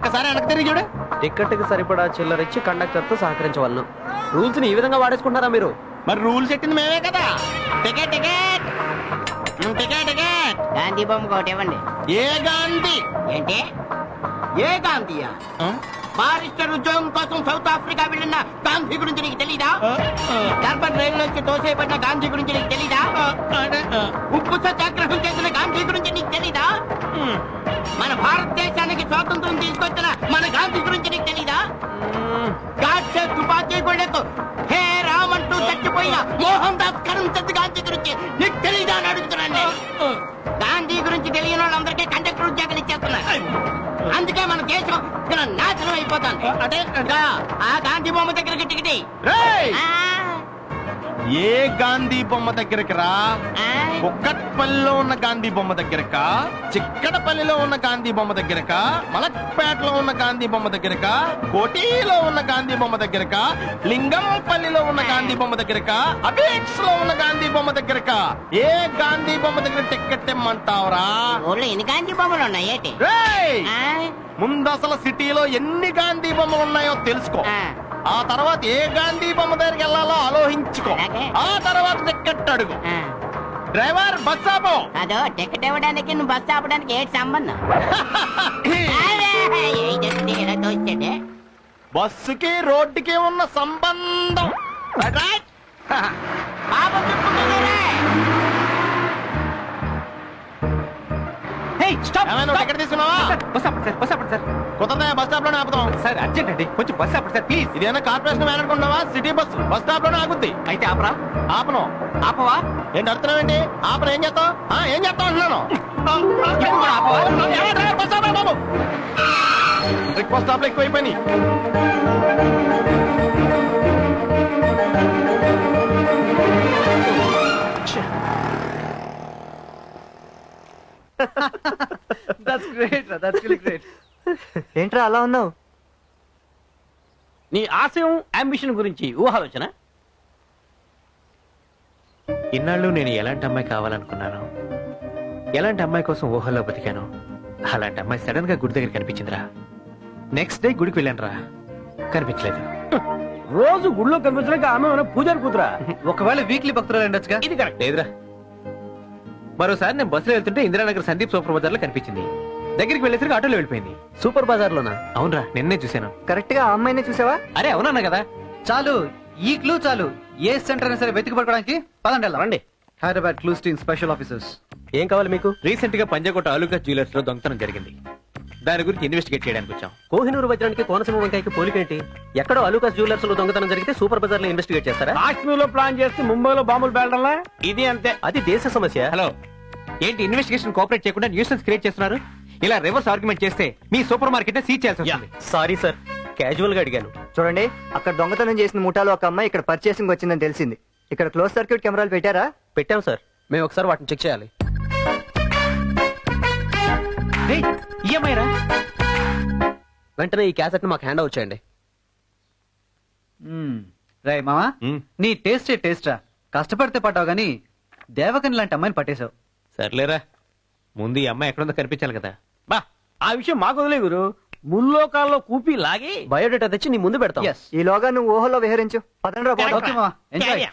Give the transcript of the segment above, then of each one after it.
ఒక్కసారి వెనక్కి తిరిగి చూడు. టికెట్కి సరిపడా చిల్లర ఇచ్చి కండక్టర్తో సహకరించవలను. రూల్స్ని ఈ విధంగా వాడేసుకుంటారా మీరు? మరి రూల్స్ పెట్టింది మేమే కదా. Ticket ticket. Ticket ticket. Gandhi బొమ్మ ఒకటి ఇవ్వండి. ఏ గాంధీ? ఏంటి? ఏ గాంధీయా? ఆ? బారిస్టర్ ఉద్యోగం కోసం సౌత్ ఆఫ్రికా వెళ్ళిన గాంధీ గురించి నీకు తెలీదా? డర్బన్ రైల్లోకి తోసేయబడిన గాంధీ గురించి నీకు తెలీదా? ఉప్పు సత్యాగ్రహం చేసిన స్వాతంత్రం తీసుకొచ్చిన మన గాంధీ గురించి నీకు తెలీదా. గాడ్సే తుపాకీ గొడెకు హే రామ్ అంటూ చచ్చిపోయిన మోహన్ దాస్ కరంచంద్ గాంధీ గురించి నీకు తెలీదా అని అడుగుతున్నాను నేను. గాంధీ గురించి తెలియని వాళ్ళందరికీ కండక్టర్ ఉద్యోగాలు ఇచ్చేస్తున్నారు అందుకే మన దేశం ఇలా నాశనం అయిపోతుంది. అంటే ఇదిగో, ఆ గాంధీ బొమ్మ దగ్గరికి టికెట్ ఏ గాంధీ బొమ్మ దగ్గరికి రా? కుక్కట్పల్లిలో ఉన్న గాంధీ బొమ్మ దగ్గరక? చిక్కడపల్లిలో ఉన్న గాంధీ బొమ్మ దగ్గరక? మలక్పేటలో ఉన్న గాంధీ బొమ్మ దగ్గరక? కోటిలో ఉన్న గాంధీ బొమ్మ దగ్గరక? లింగంపల్లిలో ఉన్న గాంధీ బొమ్మ దగ్గరక? అబేక్స్లో ఉన్న గాంధీ బొమ్మ దగ్గరక? ఏ గాంధీ బొమ్మ దగ్గర టికెట్ ఇమ్మంటావురా ఎన్ని గాంధీ బొమ్మలు ఉన్నాయి ముందు అసలు సిటీలో ఎన్ని గాంధీ బొమ్మలు ఉన్నాయో తెలుసుకో. ఆ. తర్వాత ఏ గాంధీ బొమ్మ దగ్గరికి వెళ్ళాలో ఆలోచించుకో. ఆ తర్వాత టికెట్ అడుగు. డ్రైవర్ బస్ ఆపో. అదో టికెట్ ఇవ్వడానికి నువ్వు బస్సు ఆపడానికి ఏంటి సంబంధం? బస్సుకి రోడ్డుకి ఉన్న సంబంధం. టికెట్ తీసుకున్నావా? బస్ ఆపండి సార్ బస్ ఆపండి సార్. కుదరదా బస్ స్టాప్లోనే ఆపుతాం. సార్ అర్జెంట్ అండి. కొంచెం బస్ ఆపండి సార్ ప్లీజ్ ఇదేనా కార్పొరేషన్ వ్యాన్ అనుకుంటున్నావా? City bus. బస్ స్టాప్లోనే ఆగుద్ది. అయితే ఆపరా? ఆపను. ఆపవా? ఏంటి అడుగుతున్నావేంటి? ఆపను ఏం చేస్తావు? ఆ, ఏం చేస్తావు అంటున్నాను? బస్ రిక్వెస్ట్ స్టాప్లో ఎక్కువైపోయినాయి. That's great that's really great ఏంట్రా అలా ఉన్నావు? నీ ఆశయం అంబిషన్ గురించి ఊహాలోచన? ఇన్నాళ్ళు నేను ఎలాంటి అమ్మాయి కావాలనుకున్నాను ఎలాంటి అమ్మాయి కోసం ఊహల్లో బతికాను అలాంటి అమ్మాయి సడన్గా గుడి దగ్గర కనిపించిందిరా నెక్స్ట్ డే గుడికి వెళ్ళాను రా కనిపించలేదు. రోజు గుళ్ళో కనిపించడానికి ఆమె మన పూజారి కూతురా? ఒకవేళ వీక్లీ భక్తులు ఉండొచ్చుగా? ఇది కరెక్ట్ లేదురా. మరోసారి నేను బస్సులో వెళ్తుంటే ఇందిరానగర్ సందీప్ సూపర్ బజార్లో కనిపించింది. దగ్గరికి వెళ్ళేసరికి ఆటోలో వెళ్ళిపోయింది. సూపర్ బజార్ లోనా అవునరా నిన్నే చూశాను. కరెక్ట్గా ఆ అమ్మాయినే చూసావా? అరే అవునన్నా కదా. చాలు ఈ క్లూ చాలు. ఏ సెంటర్ అయినా సరే వెతికి పట్టుకోవడానికి పదండి వెళ్దాం. రండి. Hyderabad clues team special officers. ఏం కావాలి మీకు? రీసెంట్గా పంజాగుట్ట ఆలుకా జ్యువెలర్స్లో దొంగతనం జరిగింది. దాని గురించి ఇన్వెస్టిగేట్ చేయడానికి వచ్చాం. కోహినూరు వజ్రానికి కోనసీమ వంకాయకి పోలికేంటి? ఎక్కడో అలూకాస్ జ్యువెలర్స్లో దొంగతనం జరిగితే సూపర్ బజార్లో ఇన్వెస్టిగేట్ చేస్తారా? కాశ్మీర్లో ప్లాన్ చేసి ముంబైలో బాంబులు పేలడంలా? ఇది అంతే. అది దేశ సమస్య. హలో. ఏంటి ఇన్వెస్టిగేషన్ కోఆపరేట్ చేయకుండా న్యూసెన్స్ క్రియేట్ చేస్తున్నారు? ఇలా రివర్స్ ఆర్గ్యుమెంట్ చేస్తే మీ సూపర్ మార్కెట్ సీజ్ చేయాల్సి వస్తుంది. Sorry sir. క్యాజువల్గా అడిగాను. చూడండి అక్కడ దొంగతనం చేసిన ముఠాలో ఒక అమ్మాయి ఇక్కడ పర్చేసింగ్ వచ్చిందని తెలిసింది. ఇక్కడ క్లోజ్ సర్క్యూట్ కెమెరాలు పెట్టారా? పెట్టాం సార్. మేము ఒకసారి వాటిని చెక్ చేయాలి. ఈఎంఐ రా వెంటనే ఈ క్యాసెట్ మాకు హ్యాండ్ అవుట్ చేయండి. రే మామా నీ టేస్టే టేస్టా కష్టపడితే పట్టావు గానీ దేవకని లాంటి అమ్మాయిని పట్టేశావు. సర్లేరా. ముందు ఈ అమ్మాయి ఎక్కడుందో కనిపించాలి కదా. బా. ఆ విషయం మాకు వదిలే గురు. ముల్లోకాల్లో కూపి లాగి బయోడేటా తెచ్చి నీ ముందు పెడతాం. ఈలోగా నువ్వు ఊహలో విహరించు. పదండ్రా పోదాం. ఓకే మామా ఎంజాయ్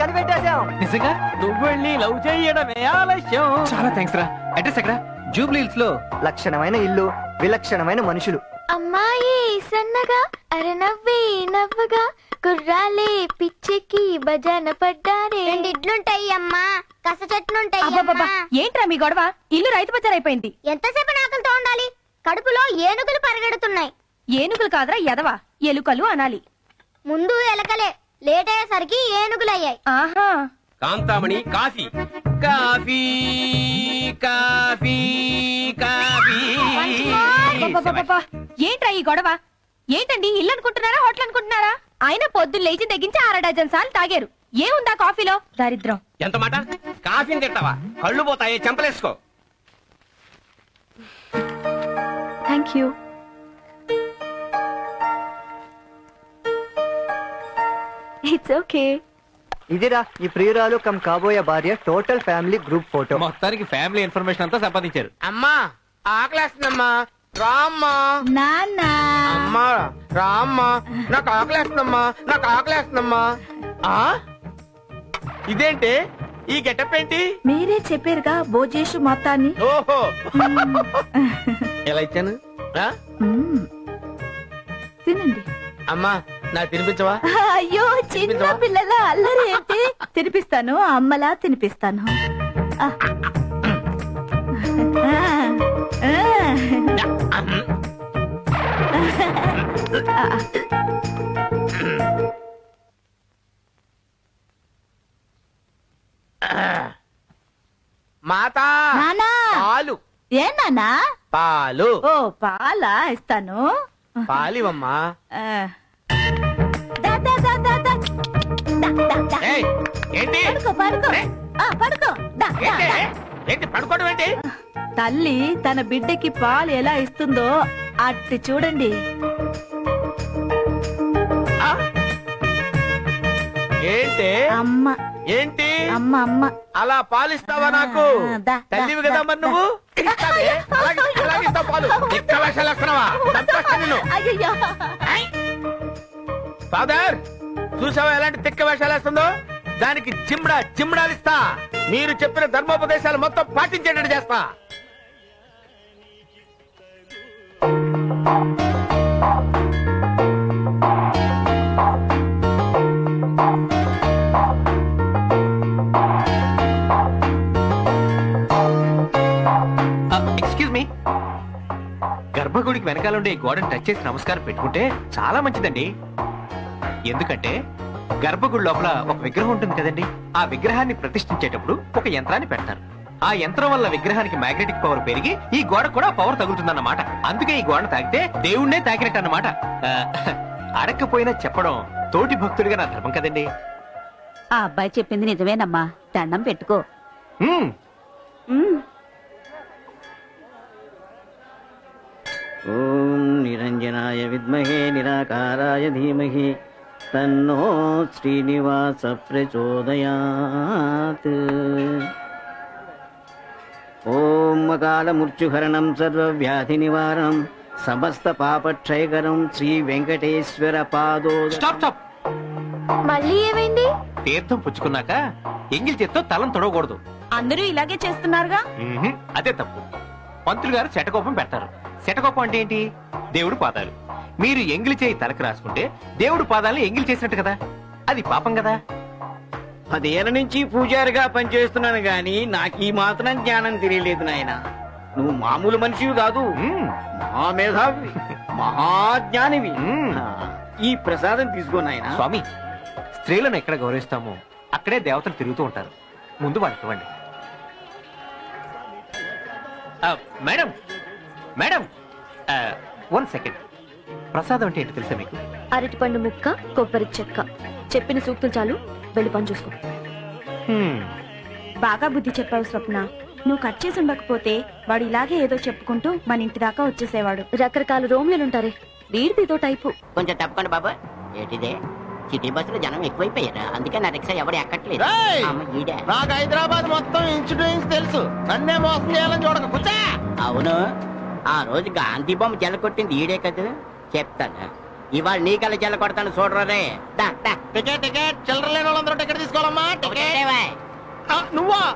కనిపెట్టేశాం. నిజంగా? నువ్వు వెళ్ళి లవ్ చేయడమే ఆలస్యం. చాలా థ్యాంక్స్ రా. అడ్రస్ ఎక్కడ? జూబ్లీహిల్స్లో లక్షణమైన ఇల్లు విలక్షణమైన మనుషులు. అమ్మాయి సన్నగా అరనవ్వి నవ్వగా కుర్రాలే పిచ్చెక్కి భజన పడ్డారే. రెండిడ్లుంటాయి అమ్మా కస చెట్లుంటాయి అబ్బబ్బబ్బా. ఏంట్రా మీ గొడవ? ఇల్లు రైతు బజార్ అయిపోయింది. ఎంతసేపు నాకలతో ఉండాలి? కడుపులో ఏనుగులు పరిగెడుతున్నాయి. ఏనుగులు కాదురా ఎదవా? ఎలుకలు అనాలి. ముందు ఎలకలే లేట్ అయ్యేసరికి ఏనుగులయ్యాయి. ఆహా. కాంతామణి కాఫీ. Coffee coffee. ఏంట్రా ఈ గొడవ? ఏంటండి ఇల్లు అనుకుంటున్నారా హోటల్ అనుకుంటున్నారా? ఆయన పొద్దున్న లేచి తెగించి అర డజన్ సార్లు తాగారు. ఏముందా కాఫీలో? దరిద్రం ఎంత మాట? కాఫీని తింటావా? కళ్ళు పోతాయి చెంపలేసుకో. థ్యాంక్ యూ ఇట్స్ ఓకే ఇదిరా ఈ ప్రియురాలు కమ్ కాబోయే భార్య టోటల్ ఫ్యామిలీ గ్రూప్ ఫోటో. మొత్తానికి ఫ్యామిలీ ఇన్ఫర్మేషన్ అంతా సంపాదించారు. అమ్మా ఆకలేస్తుందమ్మా. రామ్మా. నాన్న. అమ్మా రామ్మా. నాకు ఆకలేస్తుందమ్మా నాకు ఆకలేస్తుందమ్మా. ఆ? ఇదేంటి? ఈ గెటప్ ఏంటి? మీరే చెప్పారుగా భోజేషు మొత్తాన్ని ఓహో. ఎలా ఇచ్చాను? ఆ? మ్మ్. తినండి. అమ్మా నాకు తినిపించవా? అయ్యో చిన్న పిల్లల అల్లరి ఏంటి? తినిపిస్తాను అమ్మలా తినిపిస్తాను. ఆ. ఆ. ఆ. మాతా! నానా! పాలు! ఏ నానా? పాలు! ఓ పాలా ఇస్తాను. పాలివమ్మా ఆ. దా, దా, దా, దా, దా. దా, దా, దా. ఏయ్, ఏంటి? పడుకో పడుకో. ఏ? ఆ, పడుకో. దా, దా, ఏంటి? దా. ఏంటి? పడుకోవడం ఏంటి? తల్లి తన బిడ్డకి పాలు ఎలా ఇస్తుందో అట్టి చూడండి. ఏంటి? అమ్మ. ఏంటి? అమ్మ అమ్మ. అలా పాలిస్తావా నాకు? తల్లివి కదా మరి నువ్వు? పాలు. ఫాదర్ చూసావా ఎలాంటి తిక్క వేషాలు వేస్తుందో? దానికి చిమ్డా చిమ్డాలు ఇస్తా. మీరు చెప్పిన ధర్మోపదేశాలు మొత్తం పాటించేటట్టు చేస్తా. వెనకాల ఉండే ఈ గోడను టచ్ చేసి నమస్కారం పెట్టుకుంటే చాలా మంచిదండి. ఎందుకంటే గర్భగుడి లోపల ఒక విగ్రహం ఉంటుంది కదండి. ఆ విగ్రహాన్ని ప్రతిష్ఠించేటప్పుడు ఒక యంత్రాన్ని పెడతారు. ఆ యంత్రం వల్ల విగ్రహానికి మ్యాగ్నెటిక్ పవర్ పెరిగి ఈ గోడ కూడా పవర్ తగులుతుందన్నమాట. అందుకే ఈ గోడ తాకితే దేవుణ్ణే తాకినట్టు అన్నమాట అడక్కపోయినా చెప్పడం తోటి భక్తుడిగా నా ధర్మం కదండి. ఆ అబ్బాయి చెప్పింది నిజమేనమ్మా. దండం పెట్టుకో. ఓం నిరంజనాయ విద్మహే నిరాకారాయ ధీమహి తన్నో శ్రీనివాస ప్రచోదయాత్. ఓం అకాల మృత్యుహరణం సర్వవ్యాధి నివారణం సమస్త పాపక్షయకరం శ్రీ వెంకటేశ్వర పాదో స్టాప్ స్టాప్. మళ్ళీ ఏమైంది? తీర్థం పుచ్చుకున్నాక ఎంగిల్ చేత్తో తలం తొడవకూడదు. అందరూ ఇలాగే చేస్తున్నారుగా? మ్మ్హ్. అదే తప్పు. పంతులు గారు శటకోపం పెడతారు. శటకోపం అంటే ఏంటి దేవుడు పాదాలు. మీరు ఎంగిలి చేయి తలకు రాసుకుంటే దేవుడు పాదాలను ఎంగిలి చేసినట్టు కదా? అది పాపం కదా? పదేళ్ళ నుంచి పూజారిగా పనిచేస్తున్నాను గాని నాకు ఈ మాత్రం జ్ఞానం తెలియలేదు నాయన. నువ్వు మామూలు మనిషివి కాదు. మహామేధావి. మహాజ్ఞానివి. ఈ ప్రసాదం తీసుకో నాయన. స్వామి స్త్రీలను ఎక్కడ గౌరవిస్తామో అక్కడే దేవతలు తిరుగుతూ ఉంటారు. ముందు వాళ్ళకి ఇవ్వండి. మేడం మేడం వన్ సెకండ్ ప్రసాదం అంటే ఏంటి తెలుసా మీకు? అరటిపండు ముక్క కొబ్బరి చెక్క. చెప్పిన సూక్తులు చాలు వెళ్ళి పని చూసుకో. హ్మ్. బాగా బుద్ధి చెప్పావు స్వప్న. నువ్వు కట్ చేసి ఉండకపోతే వాడు ఇలాగే ఏదో చెప్పుకుంటూ మన ఇంటి దాకా వచ్చేసేవాడు. రకరకాల రోమియోలుంటారే వీడిది ఇదో టైపు. కొంచెం తప్పకుండా బాబు. ఏంటిదే? సిటీ బస్సులో జనం ఎక్కువైపోయారు? అందుకే నా రిక్షా ఎవరు ఎక్కట్లేదు. నాకు హైదరాబాద్ మొత్తం ఇన్సూరెన్స్ తెలుసు. నన్నే మోసం చేయాలని చూడక. అవును. ఆ రోజు గాంధీ బొమ్మ జల కొట్టింది ఈడే కదా. చెప్తాను. ఇవాళ నీ కళ్ళ జల కొడతాను చూడరే. Ticket ticket. చిల్లర లేని వాళ్ళందరూ టికెట్ తీసుకోవాలమ్మా టికెట్. నువ్వా.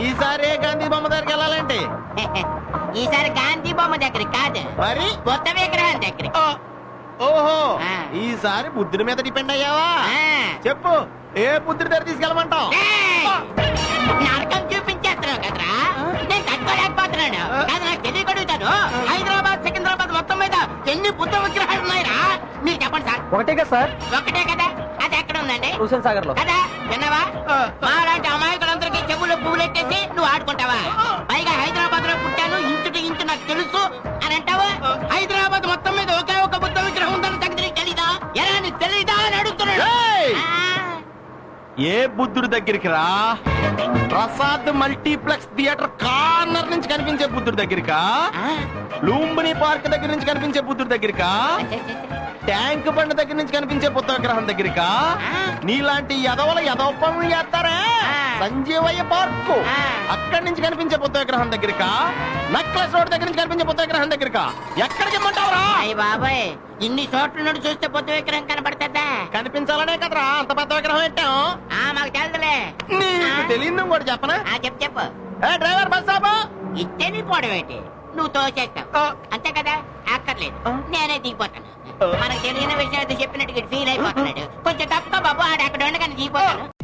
ఈసారి గాంధీ బొమ్మ దగ్గరికి వెళ్ళాలంటే? ఈసారి గాంధీ బొమ్మ దగ్గరికి కాదు. మరి? కొత్త విగ్రహం దగ్గరికి. ఆ, ఓహో. ఈసారి బుద్ధుడి మీద డిపెండ్ అయ్యావా. చెప్పు ఏ బుద్ధుడి దగ్గర తీసుకెళ్ళమంటావు! నరకం చూపించేస్తున్నావు కదరా. నేను తట్టుకోలేకపోతున్నాను కాదు నాకు తెలియకడుగుతాను. హైదరాబాద్ సికింద్రాబాద్ మొత్తం మీద ఎన్ని బుద్ధ విగ్రహాలు ఉన్నాయిరా? మీరు చెప్పండి సార్. ఒకటే కదా సార్? ఒకటే కదా? అది ఎక్కడ ఉందండి? హుసేన్ సాగర్లో కదా విన్నావా? మాలాంటి అమాయకులందరికీ పువ్వులెట్టేసి నువ్వు ఆడుకుంటావా? పైగా హైదరాబాద్లో పుట్టాను ఇంచుటి ఇంచు నాకు తెలుసు అని అంటావా? హైదరాబాద్ ఏ బుద్ధుడి దగ్గరికి రా? ప్రసాద్ మల్టీప్లెక్స్ థియేటర్ కార్నర్ నుంచి కనిపించే బుద్ధుడి దగ్గరికా? లూంబిని పార్క్ దగ్గర నుంచి కనిపించే బుద్ధుడి దగ్గరికా? ట్యాంక్ బండ్ దగ్గర నుంచి కనిపించే బుద్ధ విగ్రహం దగ్గరికా నీలాంటి ఎదవల ఎదవ పనులు చేస్తారా? సంజీవయ్య పార్కు? అక్కడి నుంచి కనిపించే బుద్ధ విగ్రహం దగ్గరికా? నక్లెస్ రోడ్ దగ్గర నుంచి కనిపించే బుద్ధ విగ్రహం దగ్గరికా? ఎక్కడికి ఇమ్మంటావురా? బాబాయ్. ఇన్ని చోట్ల నుండి చూస్తే పొద్దు విగ్రహం కనబడుతుందా? కనిపించాలనే కదరా అంత పెద్ద విగ్రహం పెట్టాం. ఆ మాకు తెలుదులే. నీకు తెలియదు కూడా చెప్పనా? ఆ చెప్పు చెప్పు. ఏ డ్రైవర్ బస్ ఆపు. నీ పోవడం ఏంటి? నువ్వు తోచేస్తావు. అంతే కదా? అక్కర్లేదు. నేనే దిగిపోతాను. మనకు తెలియని విషయం అయితే చెప్పినట్టు ఫీల్ అయిపోతున్నాడు. కొంచెం తప్పుకో బాబు ఆడ అక్కడ ఉండగానే దిగిపోతాను.